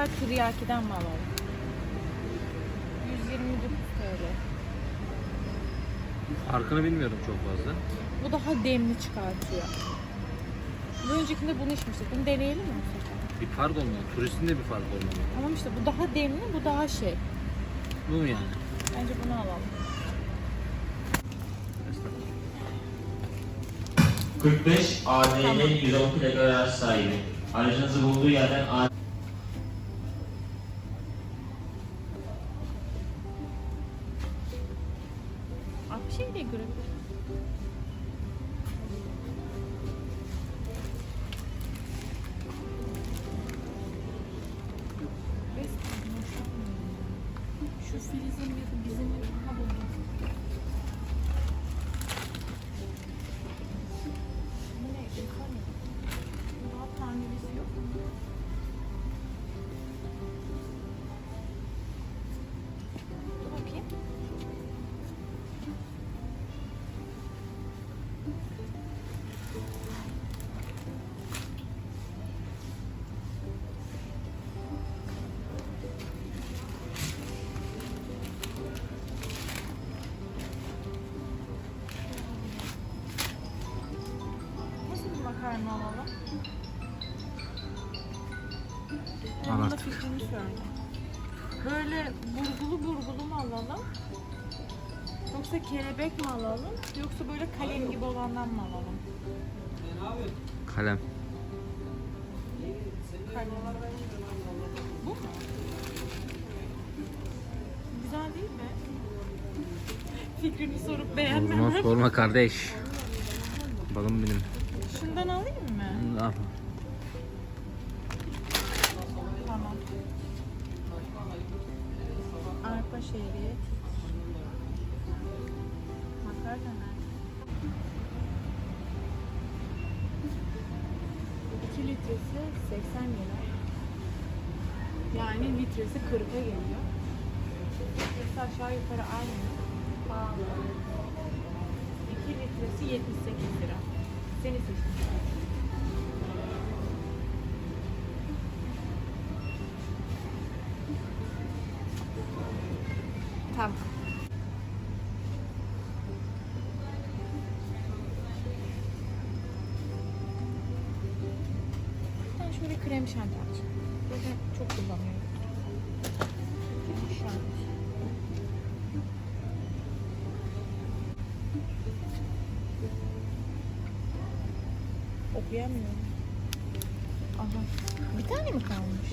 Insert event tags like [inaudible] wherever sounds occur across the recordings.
sefer Tiryakiden mi alalım? 129 TL. Farkını bilmiyorum çok fazla. Bu daha demli çıkartıyor. Bir öncekinde bunu içmiştik. Bunu deneyelim mi bu sefer? Bir fark olmalı. Turistin de bir fark olmalı. Tamam işte bu daha demli, bu daha şey. Bu mu yani? Bence bunu alalım. 45 ADL Tamam. 110 plaka araç sahibi. Aracınızı bulduğu yerden A- Yoksa kelebek mi alalım? Yoksa böyle kalem gibi olandan mı alalım? Kalem. Kalem. Bu mu? Güzel değil mi? Fikrini sorup Sorma beğenmemek. sorma kardeş. Balım benim. Şundan alayım mı? Al. Tamam. Arpa şehriye. Yani litresi 40'a geliyor. Litresi aşağı yukarı aynı. Pahalı. 2 litresi 78 lira. Seni seçtim. Tamam. Şöyle krem şanti alacağım. Zaten çok kullanıyorum. Okuyamıyorum. Aha. Bir tane mi kalmış?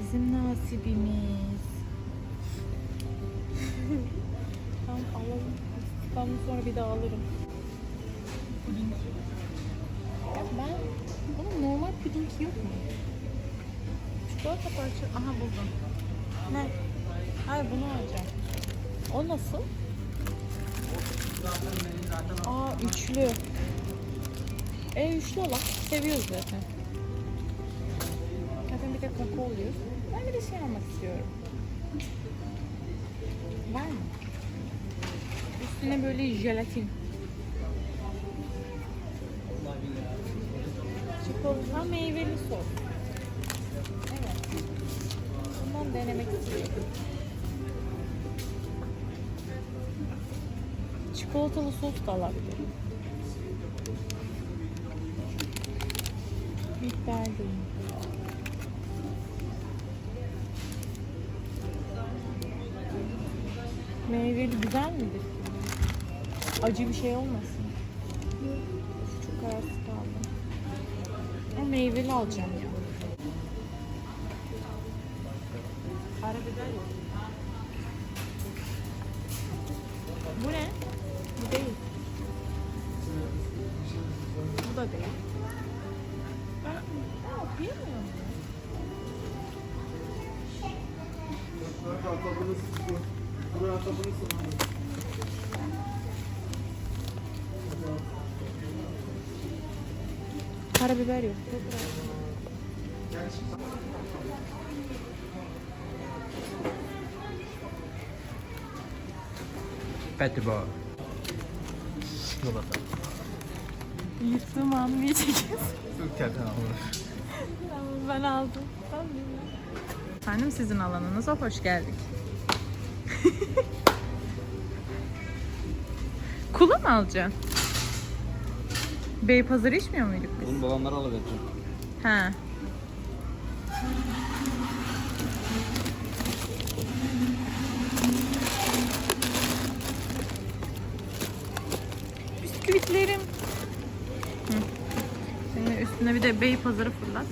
Bizim nasibimiz. tamam alalım. Ben sonra bir daha alırım. Puding. Ya ben bunun normal puding yok mu? Çikolata parça. Aha buldum. Ne? Hayır bunu alacağım. O nasıl? Aa üçlü. E üçlü olan seviyoruz zaten. Zaten bir de kakao oluyor. Ben bir de şey almak istiyorum. Var mı? Üstüne böyle jelatin. Çikolata meyveli sos. Evet. Bundan denemek istiyorum. Çikolatalı sos da alabilirim. Değil. Meyveli güzel midir? Acı bir şey olmasın. Çok kararsız kaldım. Ama meyveli alacağım ya. Bu ne? Bu değil. Bu da değil. Karabiber yok. Petibor. Çikolata. Yırttığım an niye çekiyorsun? Kendin almış. ben aldım. Ben bilmiyorum. Efendim sizin alanınıza hoş geldik. Kula mı alacaksın? Beypazarı içmiyor muyduk biz? Bunu babamlara alıvereceğim. He. Bisküvitlerim. Hı. Şimdi üstüne bir de Beypazarı fırlat.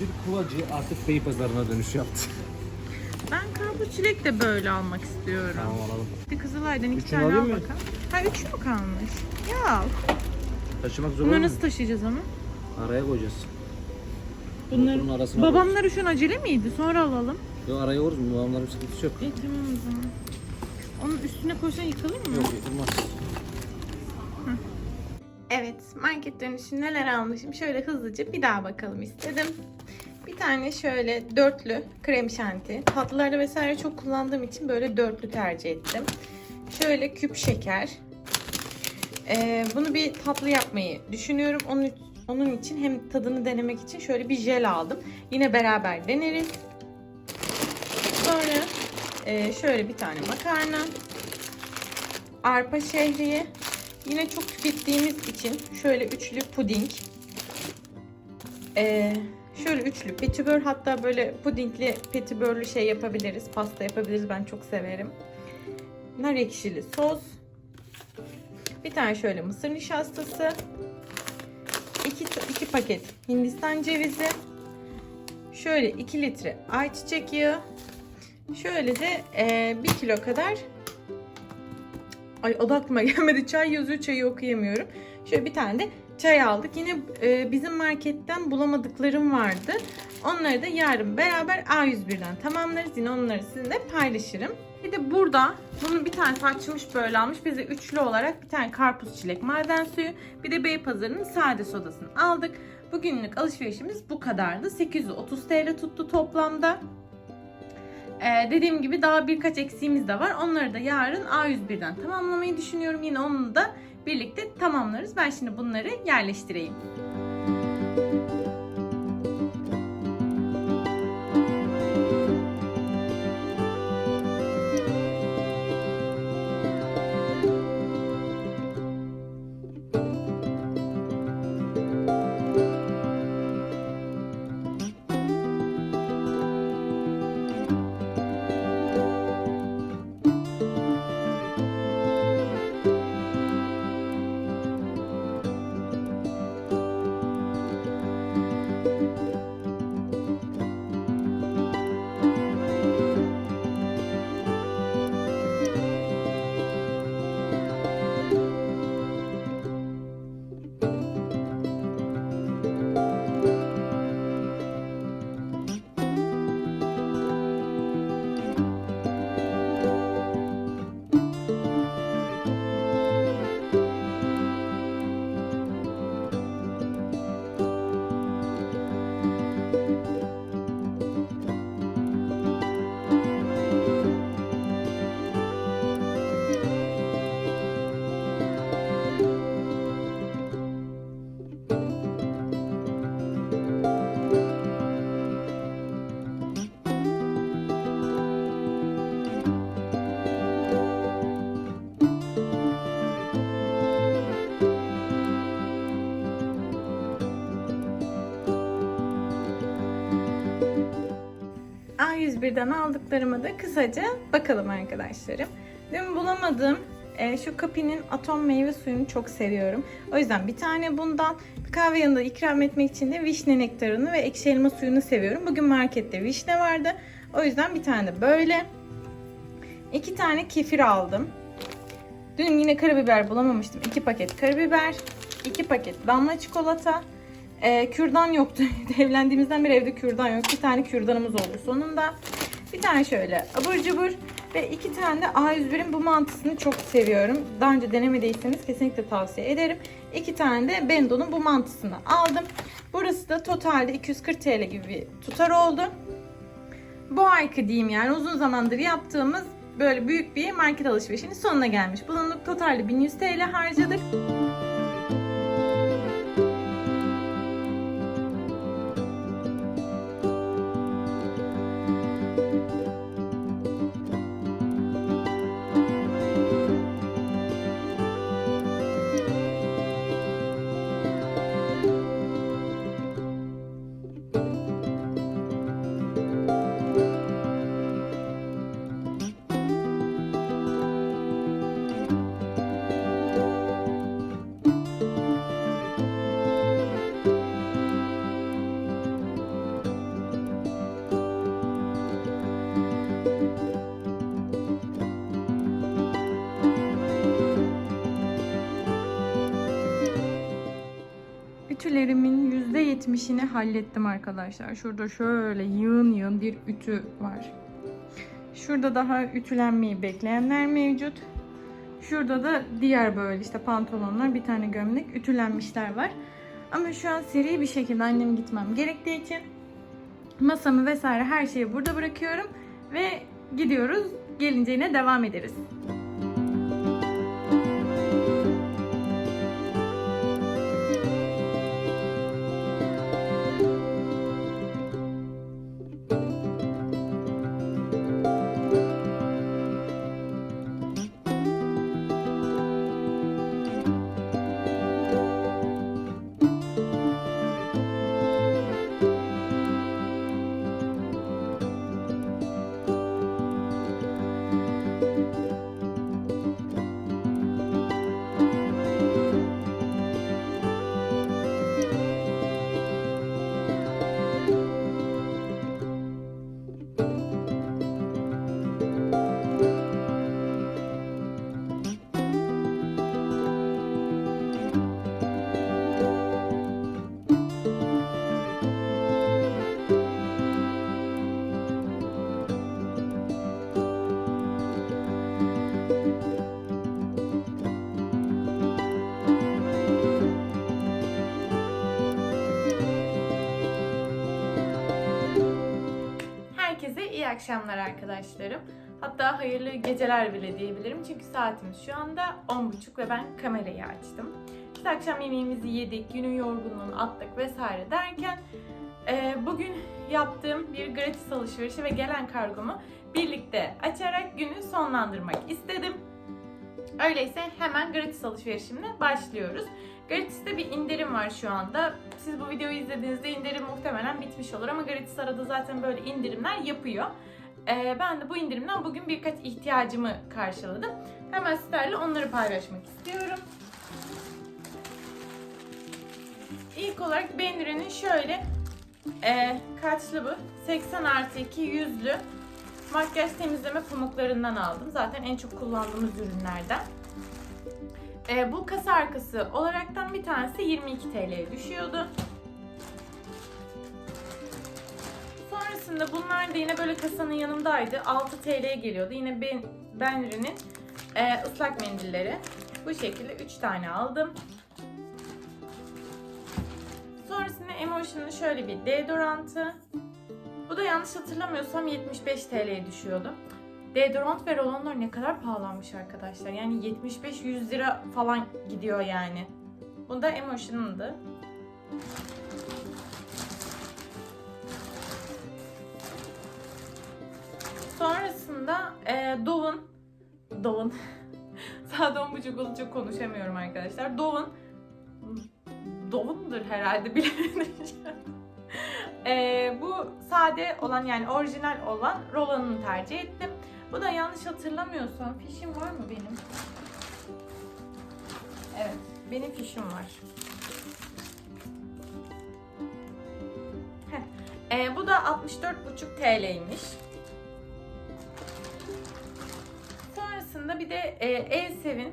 Bir kulacı artık Beypazarı'na dönüş yaptı. Karpuz çilek de böyle almak istiyorum. Tamam alalım. Bir Kızılay'dan iki Üçünü tane al alayım mı? bakalım. Ha üç mü kalmış? Ya al. Taşımak zor Bunları olur mu? nasıl taşıyacağız ama? Araya koyacağız. Bunları... Bunun arasına Babamlar şu an acele miydi? Sonra alalım. Yok araya koyarız mı? Babamların sıkıntısı yok. İyi tamam o zaman. Onun üstüne koysan yıkalır mı? Yok yıkılmaz. Evet, market dönüşü neler almışım şöyle hızlıca bir daha bakalım istedim. Bir tane şöyle dörtlü krem şanti. Tatlılarda vesaire çok kullandığım için böyle dörtlü tercih ettim. Şöyle küp şeker. Ee, bunu bir tatlı yapmayı düşünüyorum. Onun, onun için hem tadını denemek için şöyle bir jel aldım. Yine beraber deneriz. Sonra e, şöyle bir tane makarna. Arpa şehriye. Yine çok tükettiğimiz için şöyle üçlü puding. Ee, şöyle üçlü petibör hatta böyle pudingli petibörlü şey yapabiliriz. Pasta yapabiliriz. Ben çok severim. Nar ekşili sos. Bir tane şöyle mısır nişastası. iki, iki paket hindistan cevizi. Şöyle 2 litre ayçiçek yağı. Şöyle de 1 kilo kadar Ay adı aklıma [laughs] gelmedi. Çay yazıyor. Çayı okuyamıyorum. Şöyle bir tane de çay aldık. Yine e, bizim marketten bulamadıklarım vardı. Onları da yarın beraber A101'den tamamlarız. Yine onları sizinle paylaşırım. Bir de burada bunun bir tanesi açmış böyle almış. Biz de üçlü olarak bir tane karpuz çilek maden suyu. Bir de Beypazarı'nın sade sodasını aldık. Bugünlük alışverişimiz bu kadardı. 830 TL tuttu toplamda. Ee, dediğim gibi daha birkaç eksiğimiz de var. Onları da yarın A101'den tamamlamayı düşünüyorum. Yine onu da birlikte tamamlarız. Ben şimdi bunları yerleştireyim. A101'den aldıklarıma da kısaca bakalım arkadaşlarım. Dün bulamadığım e, şu Kapi'nin atom meyve suyunu çok seviyorum. O yüzden bir tane bundan kahve yanında ikram etmek için de vişne nektarını ve ekşi elma suyunu seviyorum. Bugün markette vişne vardı. O yüzden bir tane böyle. iki tane kefir aldım. Dün yine karabiber bulamamıştım. 2 paket karabiber, 2 paket damla çikolata, ee, kürdan yoktu. [laughs] Evlendiğimizden beri evde kürdan yok. Bir tane kürdanımız oldu sonunda. Bir tane şöyle abur cubur ve iki tane de A101'in bu mantısını çok seviyorum. Daha önce denemediyseniz kesinlikle tavsiye ederim. İki tane de Bendo'nun bu mantısını aldım. Burası da totalde 240 TL gibi bir tutar oldu. Bu ayki diyeyim yani uzun zamandır yaptığımız böyle büyük bir market alışverişinin sonuna gelmiş bulunduk. Totalde 1100 TL harcadık. Ütülerimin %70'ini hallettim arkadaşlar. Şurada şöyle yığın yığın bir ütü var. Şurada daha ütülenmeyi bekleyenler mevcut. Şurada da diğer böyle işte pantolonlar, bir tane gömlek ütülenmişler var. Ama şu an seri bir şekilde annem gitmem gerektiği için masamı vesaire her şeyi burada bırakıyorum ve gidiyoruz. Gelince devam ederiz. Akşamlar arkadaşlarım. Hatta hayırlı geceler bile diyebilirim. Çünkü saatimiz şu anda 10.30 ve ben kamerayı açtım. Biz akşam yemeğimizi yedik, günün yorgunluğunu attık vesaire derken e, bugün yaptığım bir gratis alışverişi ve gelen kargomu birlikte açarak günü sonlandırmak istedim. Öyleyse hemen gratis alışverişimle başlıyoruz. Gratis'te bir indirim var şu anda. Siz bu videoyu izlediğinizde indirim muhtemelen bitmiş olur ama Gratis arada zaten böyle indirimler yapıyor. Ee, ben de bu indirimden bugün birkaç ihtiyacımı karşıladım. Hemen sizlerle onları paylaşmak istiyorum. İlk olarak Benri'nin şöyle e, kaçlı bu? 80 artı 2 yüzlü makyaj temizleme pamuklarından aldım. Zaten en çok kullandığımız ürünlerden. E, bu kasa arkası olaraktan bir tanesi 22 TL'ye düşüyordu. Sonrasında bunlar da yine böyle kasanın yanındaydı. 6 TL'ye geliyordu. Yine ben, Benri'nin e, ıslak mendilleri. Bu şekilde 3 tane aldım. Sonrasında Emotion'un şöyle bir deodorantı. Bu da yanlış hatırlamıyorsam 75 TL'ye düşüyordu. Deodorant ve rolonlar ne kadar pahalanmış arkadaşlar. Yani 75-100 lira falan gidiyor yani. Bu da Emotion'ındı. Sonrasında e, Dove'ın Dove'ın Saat 10.30 olunca konuşamıyorum arkadaşlar. Dove'ın Dove'undur herhalde [laughs] bilemedim. e, bu sade olan yani orijinal olan rolonunu tercih ettim. Bu da yanlış hatırlamıyorsam fişim var mı benim? Evet, benim fişim var. Heh. Ee, bu da 64,5 TL'ymiş. Sonrasında bir de e, Elsev'in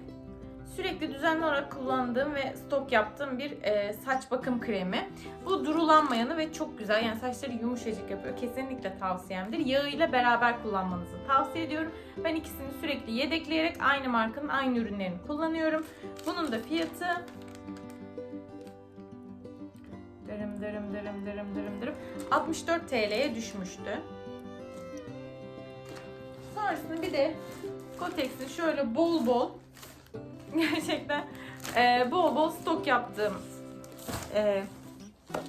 sürekli düzenli olarak kullandığım ve stok yaptığım bir e, saç bakım kremi. Bu durulanmayanı ve çok güzel. Yani saçları yumuşacık yapıyor. Kesinlikle tavsiyemdir. Yağıyla beraber kullanmanızı tavsiye ediyorum. Ben ikisini sürekli yedekleyerek aynı markanın aynı ürünlerini kullanıyorum. Bunun da fiyatı dırım dırım dırım dırım dırım dırım 64 TL'ye düşmüştü. Sonrasında bir de Kotex'in şöyle bol bol gerçekten e, bol bol stok yaptığım e,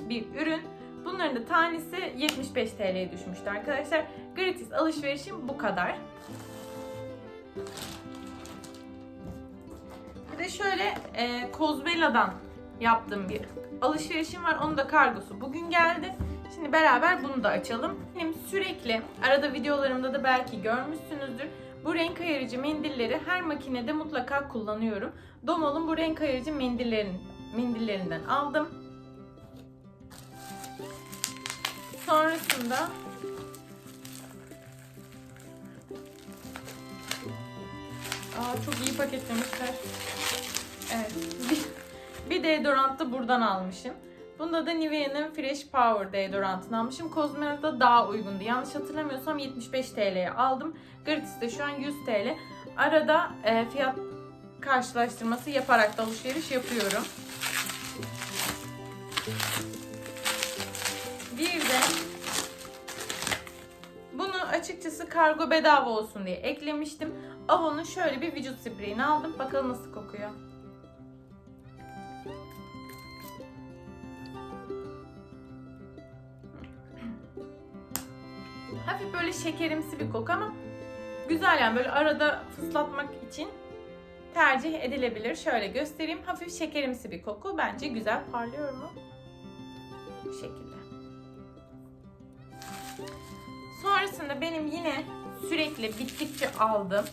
bir ürün. Bunların da tanesi 75 TL'ye düşmüştü arkadaşlar. Gratis alışverişim bu kadar. Bir de şöyle e, Kozbella'dan yaptığım bir alışverişim var. Onun da kargosu bugün geldi. Şimdi beraber bunu da açalım. Benim sürekli arada videolarımda da belki görmüşsünüzdür. Bu renk ayırıcı mendilleri her makinede mutlaka kullanıyorum. Domol'un bu renk ayırıcı mendillerin, mendillerinden aldım. Sonrasında Aa, çok iyi paketlemişler. Evet. [laughs] Bir, Bir deodorant da buradan almışım. Bunda da Nivea'nın Fresh Power deodorantını almışım. Cosmonaut'da daha uygundu. Yanlış hatırlamıyorsam 75 TL'ye aldım. Gratis'te şu an 100 TL. Arada e, fiyat karşılaştırması yaparak da alışveriş yapıyorum. Bir de bunu açıkçası kargo bedava olsun diye eklemiştim. Avon'un şöyle bir vücut spreyini aldım. Bakalım nasıl kokuyor. Hafif böyle şekerimsi bir koku ama güzel yani böyle arada fıslatmak için tercih edilebilir. Şöyle göstereyim. Hafif şekerimsi bir koku. Bence güzel. Parlıyor mu? Bu şekilde. Sonrasında benim yine sürekli bittikçe aldım.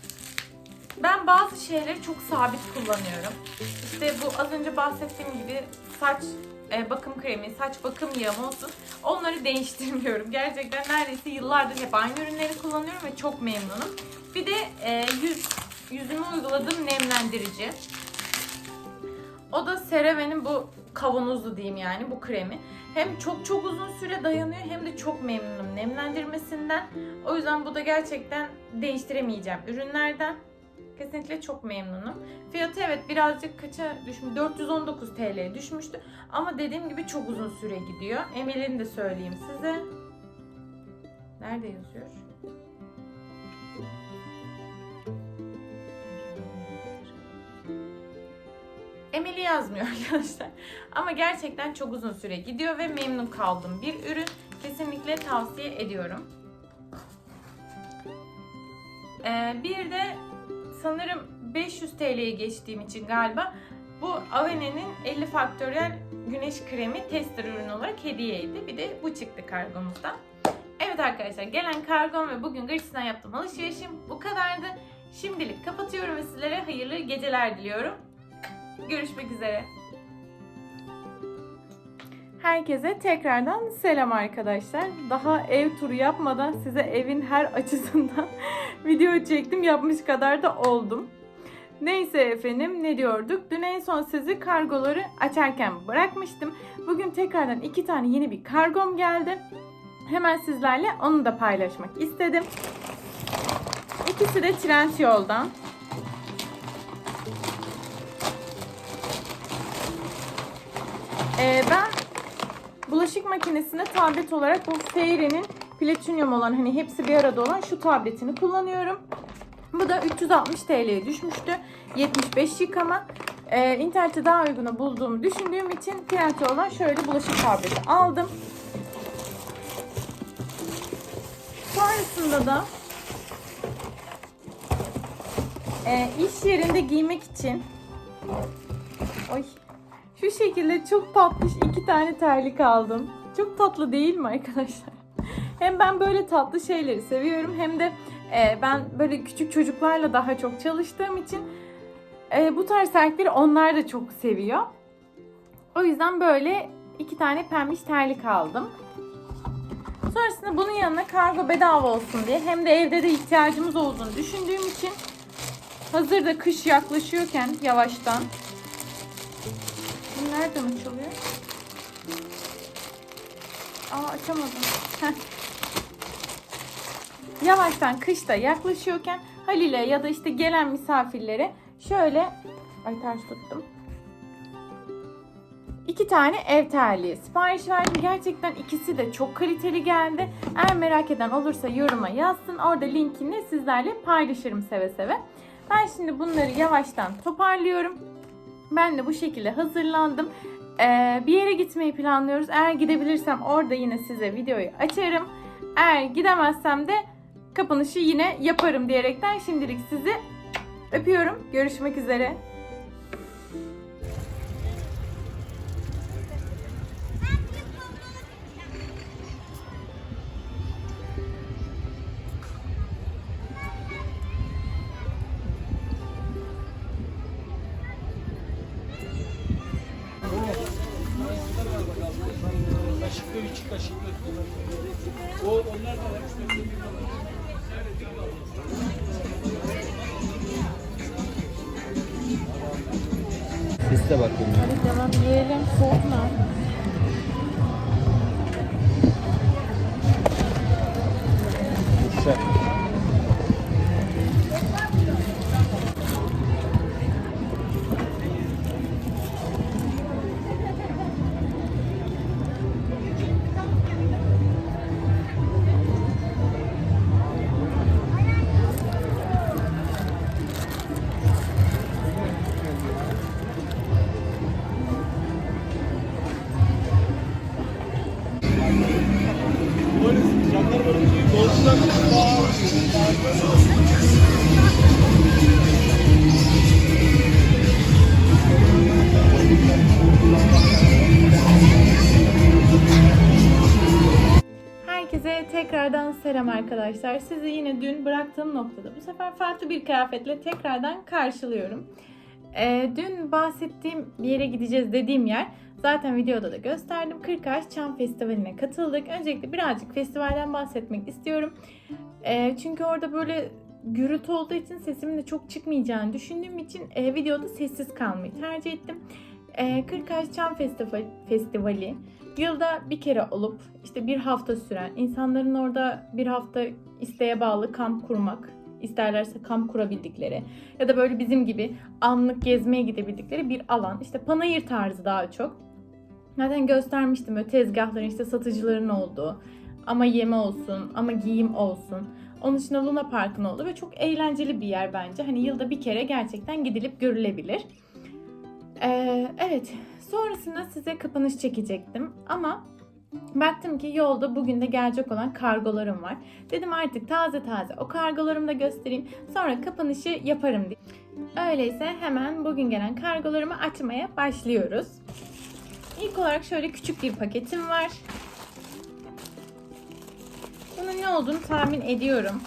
Ben bazı şeyleri çok sabit kullanıyorum. İşte bu az önce bahsettiğim gibi saç e, bakım kremi, saç bakım yağı olsun. Onları değiştirmiyorum. Gerçekten neredeyse yıllardır hep aynı ürünleri kullanıyorum ve çok memnunum. Bir de e, yüz yüzüme uyguladığım nemlendirici. O da CeraVe'nin bu kavanozlu diyeyim yani bu kremi. Hem çok çok uzun süre dayanıyor hem de çok memnunum nemlendirmesinden. O yüzden bu da gerçekten değiştiremeyeceğim ürünlerden. Kesinlikle çok memnunum. Fiyatı evet birazcık kaça düşmüş? 419 TL'ye düşmüştü. Ama dediğim gibi çok uzun süre gidiyor. Emel'ini de söyleyeyim size. Nerede yazıyor? Emel'i yazmıyor [laughs] arkadaşlar. Ama gerçekten çok uzun süre gidiyor ve memnun kaldım bir ürün. Kesinlikle tavsiye ediyorum. Ee, bir de sanırım 500 TL'ye geçtiğim için galiba bu Avene'nin 50 faktöriyel güneş kremi tester ürünü olarak hediyeydi. Bir de bu çıktı kargomuzdan. Evet arkadaşlar gelen kargom ve bugün Gratis'ten yaptığım alışverişim bu kadardı. Şimdilik kapatıyorum ve sizlere hayırlı geceler diliyorum. Görüşmek üzere. Herkese tekrardan selam arkadaşlar. Daha ev turu yapmadan size evin her açısından [laughs] video çektim. Yapmış kadar da oldum. Neyse efendim ne diyorduk? Dün en son sizi kargoları açarken bırakmıştım. Bugün tekrardan iki tane yeni bir kargom geldi. Hemen sizlerle onu da paylaşmak istedim. İkisi de Trendyol'dan. Ee, ben bulaşık makinesinde tablet olarak bu Fairy'nin platinyum olan hani hepsi bir arada olan şu tabletini kullanıyorum. Bu da 360 TL'ye düşmüştü. 75 yıkama. Ee, internette daha uygunu bulduğumu düşündüğüm için Trendyol olan şöyle bulaşık tableti aldım. Sonrasında da e, iş yerinde giymek için Oy. Şu şekilde çok tatlış iki tane terlik aldım. Çok tatlı değil mi arkadaşlar? Hem ben böyle tatlı şeyleri seviyorum hem de e, ben böyle küçük çocuklarla daha çok çalıştığım için e, bu tarz terlikleri onlar da çok seviyor. O yüzden böyle iki tane pembiş terlik aldım. Sonrasında bunun yanına kargo bedava olsun diye hem de evde de ihtiyacımız olduğunu düşündüğüm için hazır da kış yaklaşıyorken yavaştan bu nereden açılıyor? Aa açamadım. Yavaştan kışta yaklaşıyorken Halil'e ya da işte gelen misafirlere şöyle ay ters tuttum. İki tane ev terliği sipariş verdim. Gerçekten ikisi de çok kaliteli geldi. Eğer merak eden olursa yoruma yazsın. Orada linkini sizlerle paylaşırım seve seve. Ben şimdi bunları yavaştan toparlıyorum. Ben de bu şekilde hazırlandım. Ee, bir yere gitmeyi planlıyoruz. Eğer gidebilirsem orada yine size videoyu açarım. Eğer gidemezsem de kapanışı yine yaparım diyerekten şimdilik sizi öpüyorum. Görüşmek üzere. Bakayım. ya. Hadi devam yiyelim. Soğutma. Uşak. Arkadaşlar. Sizi yine dün bıraktığım noktada bu sefer farklı bir kıyafetle tekrardan karşılıyorum. Ee, dün bahsettiğim bir yere gideceğiz dediğim yer zaten videoda da gösterdim. Kırkaç Çam Festivali'ne katıldık. Öncelikle birazcık festivalden bahsetmek istiyorum. Ee, çünkü orada böyle gürültü olduğu için sesimin de çok çıkmayacağını düşündüğüm için e, videoda sessiz kalmayı tercih ettim. E, Kırkaç Çam Festivali, Festivali yılda bir kere olup işte bir hafta süren, insanların orada bir hafta isteğe bağlı kamp kurmak, isterlerse kamp kurabildikleri ya da böyle bizim gibi anlık gezmeye gidebildikleri bir alan. İşte panayır tarzı daha çok. Zaten göstermiştim böyle tezgahların işte satıcıların olduğu ama yeme olsun ama giyim olsun. Onun dışında Luna Park'ın olduğu ve çok eğlenceli bir yer bence. Hani yılda bir kere gerçekten gidilip görülebilir. Ee, evet sonrasında size kapanış çekecektim ama baktım ki yolda bugün de gelecek olan kargolarım var. Dedim artık taze taze o kargolarımı da göstereyim sonra kapanışı yaparım diye. Öyleyse hemen bugün gelen kargolarımı açmaya başlıyoruz. İlk olarak şöyle küçük bir paketim var. Bunun ne olduğunu tahmin ediyorum.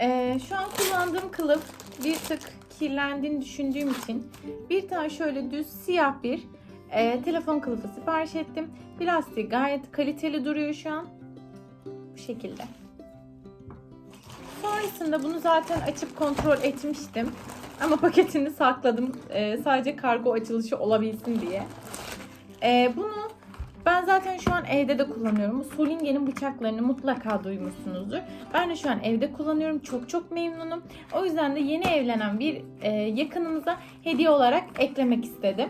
Ee, şu an kullandığım kılıf bir tık kirlendiğini düşündüğüm için bir tane şöyle düz siyah bir e, telefon kılıfı sipariş ettim. Plastiği gayet kaliteli duruyor şu an. Bu şekilde. Sonrasında bunu zaten açıp kontrol etmiştim. Ama paketini sakladım. e, sadece kargo açılışı olabilsin diye. E, bunu ben zaten şu an evde de kullanıyorum. Solinge'nin bıçaklarını mutlaka duymuşsunuzdur. Ben de şu an evde kullanıyorum. Çok çok memnunum. O yüzden de yeni evlenen bir e, yakınımıza hediye olarak eklemek istedim.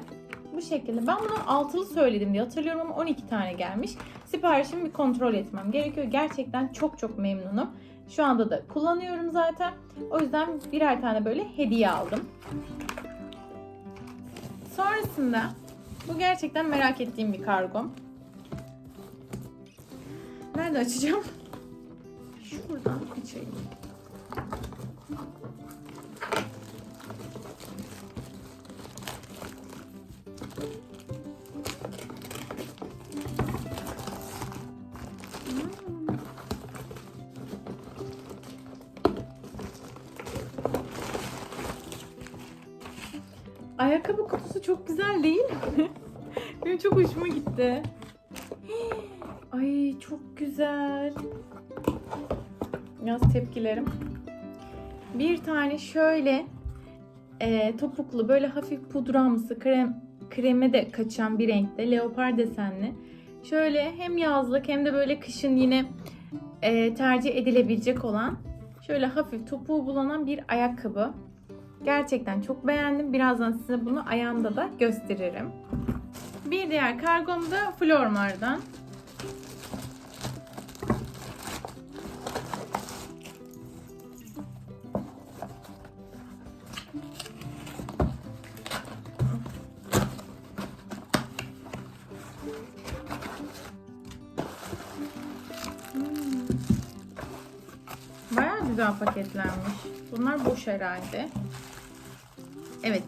Bu şekilde. Ben bunu altılı söyledim diye hatırlıyorum ama 12 tane gelmiş. Siparişimi bir kontrol etmem gerekiyor. Gerçekten çok çok memnunum. Şu anda da kullanıyorum zaten. O yüzden birer tane böyle hediye aldım. Sonrasında bu gerçekten merak ettiğim bir kargom. Nerede açacağım? Şuradan açayım. Hmm. Ayakkabı kutusu çok güzel değil mi? Çok hoşuma gitti. [gasps] Ay çok güzel. Yaz tepkilerim. Bir tane şöyle e, topuklu böyle hafif pudramsı krem kreme de kaçan bir renkte leopar desenli. Şöyle hem yazlık hem de böyle kışın yine e, tercih edilebilecek olan şöyle hafif topuğu bulanan bir ayakkabı. Gerçekten çok beğendim. Birazdan size bunu ayağımda da gösteririm. Bir diğer kargom da Flormar'dan. Güzel paketlenmiş. Bunlar boş herhalde. Evet.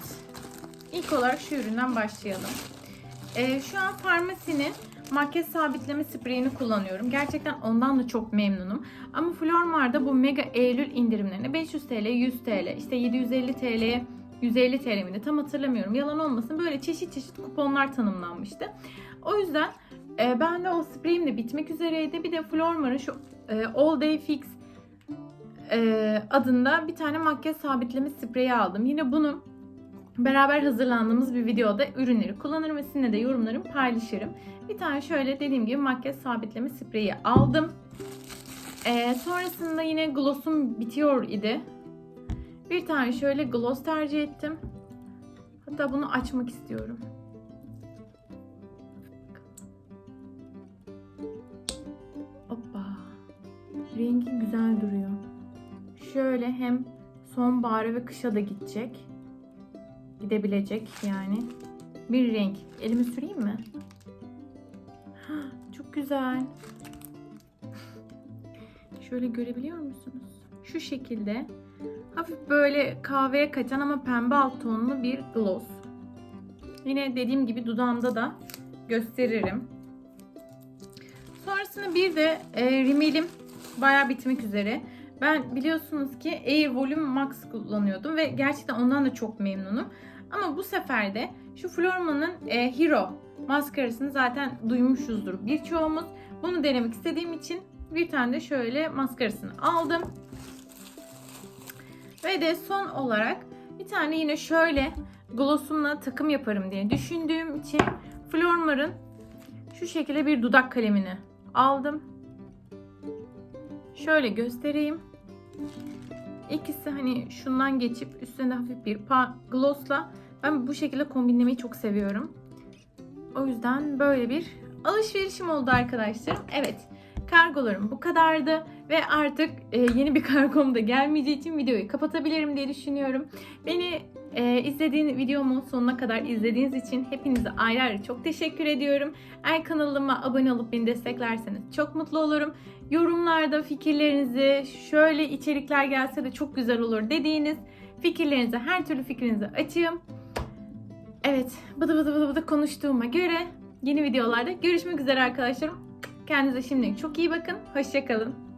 İlk olarak şu üründen başlayalım. Ee, şu an Farmasi'nin makyaj sabitleme spreyini kullanıyorum. Gerçekten ondan da çok memnunum. Ama Flormar'da bu mega Eylül indirimlerine 500 TL, 100 TL, işte 750 TL'ye 150 TL miydi tam hatırlamıyorum. Yalan olmasın böyle çeşit çeşit kuponlar tanımlanmıştı. O yüzden e, ben de o spreyim de bitmek üzereydi. Bir de Flormar'ın şu e, All Day Fix e, adında bir tane makyaj sabitleme spreyi aldım. Yine bunun beraber hazırlandığımız bir videoda ürünleri kullanırım ve sizinle de yorumlarımı paylaşırım. Bir tane şöyle dediğim gibi makyaj sabitleme spreyi aldım. Ee, sonrasında yine glossum bitiyor idi. Bir tane şöyle gloss tercih ettim. Hatta bunu açmak istiyorum. Hoppa. Rengi güzel duruyor. Şöyle hem sonbahara ve kışa da gidecek. Gidebilecek yani. Bir renk. Elimi süreyim mi? [gasps] Çok güzel. Şöyle görebiliyor musunuz? Şu şekilde hafif böyle kahveye kaçan ama pembe alt tonlu bir gloss. Yine dediğim gibi dudağımda da gösteririm. Sonrasında bir de e, rimelim bayağı bitmek üzere. Ben biliyorsunuz ki Air Volume Max kullanıyordum ve gerçekten ondan da çok memnunum. Ama bu sefer de şu Florma'nın e, Hero maskarasını zaten duymuşuzdur birçoğumuz. Bunu denemek istediğim için bir tane de şöyle maskarasını aldım. Ve de son olarak bir tane yine şöyle glossumla takım yaparım diye düşündüğüm için Flormar'ın şu şekilde bir dudak kalemini aldım. Şöyle göstereyim. İkisi hani şundan geçip üstüne hafif bir glossla ben bu şekilde kombinlemeyi çok seviyorum. O yüzden böyle bir alışverişim oldu arkadaşlar. Evet kargolarım bu kadardı ve artık e, yeni bir [laughs] kargom da gelmeyeceği için videoyu kapatabilirim diye düşünüyorum. Beni e, izlediğiniz videomu sonuna kadar izlediğiniz için hepinize ayrı ayrı çok teşekkür ediyorum. Eğer kanalıma abone olup beni desteklerseniz çok mutlu olurum. Yorumlarda fikirlerinizi şöyle içerikler gelse de çok güzel olur dediğiniz fikirlerinizi her türlü fikrinizi açığım. Evet bıdı bıdı bıdı bıdı konuştuğuma göre yeni videolarda görüşmek üzere arkadaşlarım. Kendinize şimdilik çok iyi bakın. Hoşçakalın.